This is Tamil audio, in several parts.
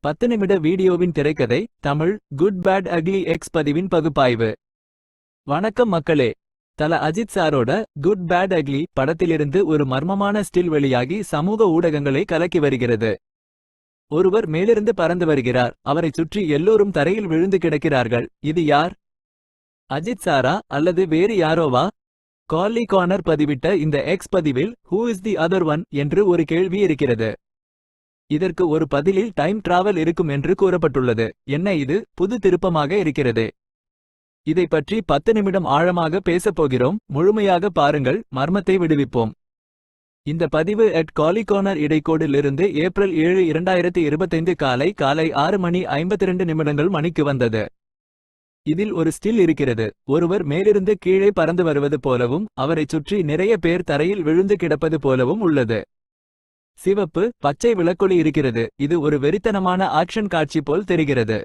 பத்து நிமிட வீடியோவின் திரைக்கதை Tamil good bad ugly X பதிவின் பகுப்பாய்வு. வணக்கம் மக்களே. தல அஜித் சாரோட குட் பேட் அக்லி படத்திலிருந்து ஒரு மர்மமான ஸ்டில் வெளியாகி சமூக ஊடகங்களை கலக்கி வருகிறது. ஒருவர் மேலிருந்து பறந்து வருகிறார். அவரைச் சுற்றி எல்லோரும் தரையில் விழுந்து கிடக்கிறார்கள். இது யார்? அஜித் சாரா அல்லது வேறு யாரோவா? கார்லி கார்னர் பதிவிட்ட இந்த எக்ஸ் பதிவில் who is the other one என்று ஒரு கேள்வி இருக்கிறது. இதற்கு ஒரு பதிலில் டைம் டிராவல் இருக்கும் என்று கூறப்பட்டுள்ளது. என்ன இது? புது திருப்பமாக இருக்கிறது. இதை பற்றி பத்து நிமிடம் ஆழமாக பேசப் போகிறோம். முழுமையாக பாருங்கள். மர்மத்தை விடுவிப்போம். இந்த பதிவு அட் காலிகோனர் இடைக்கோடிலிருந்து ஏப்ரல் ஏழு இரண்டாயிரத்தி இருபத்தைந்து காலை காலை ஆறு மணி ஐம்பத்தி ரெண்டு நிமிடங்கள் மணிக்கு வந்தது. இதில் ஒரு ஸ்டில் இருக்கிறது. ஒருவர் மேலிருந்து கீழே பறந்து வருவது போலவும் அவரைச் சுற்றி நிறைய பேர் தரையில் விழுந்து கிடப்பது போலவும் உள்ளது. சிவப்பு பச்சை விளக்கொளி இருக்கிறது. இது ஒரு வெறித்தனமான ஆக்ஷன் காட்சி போல் தெரிகிறது.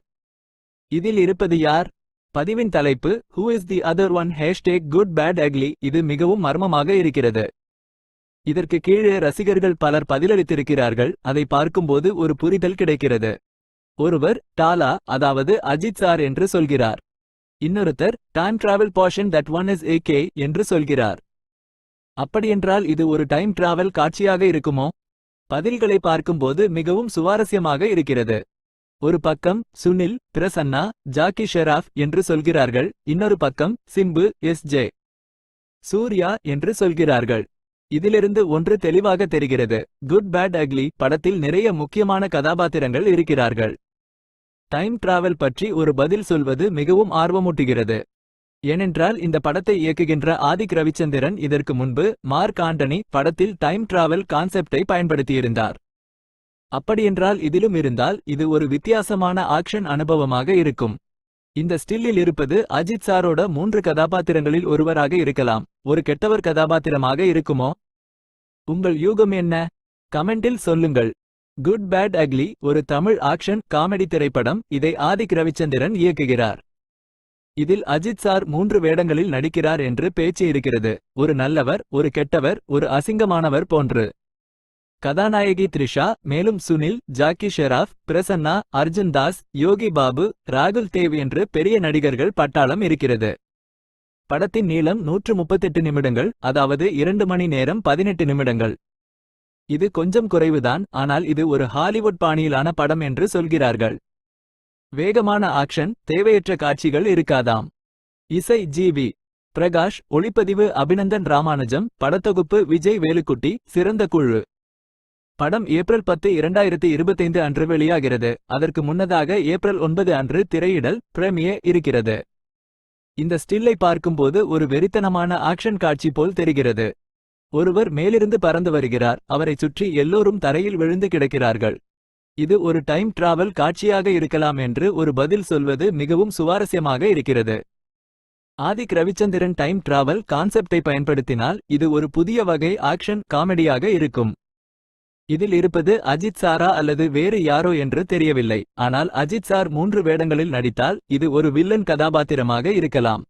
இதில் இருப்பது யார்? பதிவின் தலைப்பு who is the other one hashtag good bad ugly இது மிகவும் மர்மமாக இருக்கிறது. இதற்கு கீழே ரசிகர்கள் பலர் பதிலளித்திருக்கிறார்கள். அதை பார்க்கும்போது ஒரு புரிதல் கிடைக்கிறது. ஒருவர் டாலா அதாவது அஜித் சார் என்று சொல்கிறார். இன்னொருத்தர் time travel portion that one is A K என்று சொல்கிறார். அப்படியென்றால் இது ஒரு டைம் டிராவல் காட்சியாக இருக்குமோ? பதில்களை பார்க்கும்போது மிகவும் சுவாரஸ்யமாக இருக்கிறது. ஒரு பக்கம் சுனில் பிரசன்னா ஜாக்கி ஷெராஃப் என்று சொல்கிறார்கள் இன்னொரு பக்கம் சிம்பு எஸ் ஜே சூர்யா என்று சொல்கிறார்கள். இதிலிருந்து ஒன்று தெளிவாக தெரிகிறது குட் பேட் அக்லி படத்தில் நிறைய முக்கியமான கதாபாத்திரங்கள் இருக்கிறார்கள். டைம் டிராவல் பற்றி ஒரு பதில் சொல்வது மிகவும் ஆர்வமூட்டுகிறது. ஏனென்றால் இந்த படத்தை இயக்குகின்ற ஆதிக் ரவிச்சந்திரன் இதற்கு முன்பு மார்க் ஆண்டனி படத்தில் டைம் டிராவல் கான்செப்டை பயன்படுத்தியிருந்தார். அப்படியென்றால் இதிலும் இருந்தால் இது ஒரு வித்தியாசமான ஆக்ஷன் அனுபவமாக இருக்கும். இந்த ஸ்டில்லில் இருப்பது அஜித் சாரோட மூன்று கதாபாத்திரங்களில் ஒருவராக இருக்கலாம். ஒரு கெட்டவர் கதாபாத்திரமாக இருக்குமோ? உங்கள் யூகம் என்ன? கமெண்டில் சொல்லுங்கள். குட் பேட் அக்லி ஒரு தமிழ் ஆக்ஷன் காமெடி திரைப்படம் இதை ஆதிக் ரவிச்சந்திரன் இயக்குகிறார். இதில் அஜித் சார் மூன்று வேடங்களில் நடிக்கிறார் என்று பேச்சு இருக்கிறது. ஒரு நல்லவர் ஒரு கெட்டவர் ஒரு அசிங்கமானவர் போன்று. கதாநாயகி த்ரிஷா மேலும் சுனில் ஜாக்கி ஷெராஃப் பிரசன்னா அர்ஜுன் தாஸ் யோகி பாபு ராகுல் தேவ் என்று பெரிய நடிகர்கள் பட்டாளம் இருக்கிறது. படத்தின் நீளம் நூற்று முப்பத்தெட்டு நிமிடங்கள் அதாவது இரண்டு மணி நேரம் பதினெட்டு நிமிடங்கள். இது கொஞ்சம் குறைவுதான் ஆனால் இது ஒரு ஹாலிவுட் பாணியிலான படம் என்று சொல்கிறார்கள். வேகமான ஆக்ஷன் தேவையற்ற காட்சிகள் இருக்காதாம். இசை ஜிவி பிரகாஷ் ஒளிப்பதிவு அபிநந்தன் ராமானுஜம் படத்தொகுப்பு விஜய் வேலுக்குட்டி சிறந்த குழு. படம் ஏப்ரல் பத்து இரண்டாயிரத்தி இருபத்தைந்து அன்று வெளியாகிறது. அதற்கு முன்னதாக ஏப்ரல் ஒன்பது அன்று திரையிடல் பிரேமியே இருக்கிறது. இந்த ஸ்டில்லை பார்க்கும்போது ஒரு வெறித்தனமான ஆக்ஷன் காட்சி போல் தெரிகிறது. ஒருவர் மேலிருந்து பறந்து வருகிறார். அவரைச் சுற்றி எல்லோரும் தரையில் விழுந்து கிடக்கிறார்கள். இது ஒரு டைம் டிராவல் காட்சியாக இருக்கலாம் என்று ஒரு பதில் சொல்வது மிகவும் சுவாரஸ்யமாக இருக்கிறது. ஆதிக் ரவிச்சந்திரன் டைம் டிராவல் கான்செப்டை பயன்படுத்தினால் இது ஒரு புதிய வகை ஆக்ஷன் காமெடியாக இருக்கும். இதில் இருப்பது அஜித் சாரா அல்லது வேறு யாரோ என்று தெரியவில்லை. ஆனால் அஜித் சார் மூன்று வேடங்களில் நடித்தால் இது ஒரு வில்லன் கதாபாத்திரமாக இருக்கலாம்.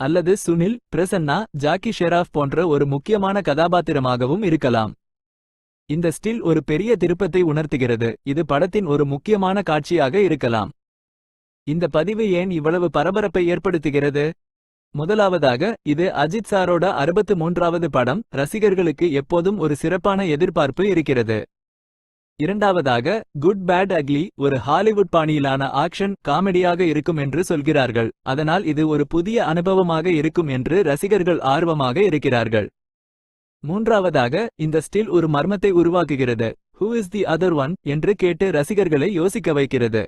அல்லது சுனில் பிரசன்னா ஜாக்கி ஷெராஃப் போன்ற ஒரு முக்கியமான கதாபாத்திரமாகவும் இருக்கலாம். இந்த ஸ்டில் ஒரு பெரிய திருப்பத்தை உணர்த்துகிறது. இது படத்தின் ஒரு முக்கியமான காட்சியாக இருக்கலாம். இந்த பதிவு ஏன் இவ்வளவு பரபரப்பை ஏற்படுத்துகிறது? முதலாவதாக இது அஜித் சாரோட அறுபத்து மூன்றாவது படம். ரசிகர்களுக்கு எப்போதும் ஒரு சிறப்பான எதிர்பார்ப்பு இருக்கிறது. இரண்டாவதாக குட் பேட் அக்லி ஒரு ஹாலிவுட் பாணியிலான ஆக்ஷன் காமெடியாக இருக்கும் என்று சொல்கிறார்கள். அதனால் இது ஒரு புதிய அனுபவமாக இருக்கும் என்று ரசிகர்கள் ஆர்வமாக இருக்கிறார்கள். மூன்றாவதாக இந்த ஸ்டில் ஒரு மர்மத்தை உருவாக்குகிறது. Who is the other one என்று கேட்டு ரசிகர்களை யோசிக்க வைக்கிறது.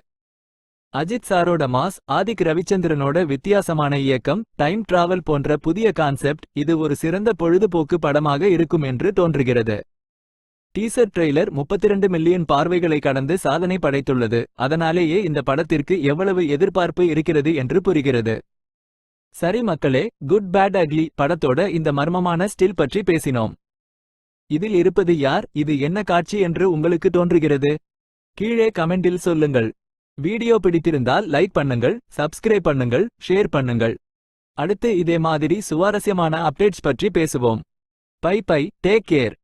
அஜித் சாரோட மாஸ் ஆதிக் ரவிச்சந்திரனோட வித்தியாசமான இயக்கம் டைம் டிராவல் போன்ற புதிய கான்செப்ட் இது ஒரு சிறந்த பொழுதுபோக்கு படமாக இருக்கும் என்று தோன்றுகிறது. டீசர் ட்ரெய்லர் 32 மில்லியன் பார்வைகளை கடந்து சாதனை படைத்துள்ளது. அதனாலேயே இந்த படத்திற்கு எவ்வளவு எதிர்பார்ப்பு இருக்கிறது என்று புரிகிறது. சரி மக்களே குட் பேட் அக்லி படத்தோட இந்த மர்மமான ஸ்டில் பற்றி பேசினோம். இதில் இருப்பது யார் இது என்ன காட்சி என்று உங்களுக்கு தோன்றுகிறது? கீழே கமெண்டில் சொல்லுங்கள். வீடியோ பிடித்திருந்தால் லைக் பண்ணுங்கள் சப்ஸ்கிரைப் பண்ணுங்கள் ஷேர் பண்ணுங்கள். அடுத்து இதே மாதிரி சுவாரஸ்யமான அப்டேட்ஸ் பற்றி பேசுவோம். Bye bye take care.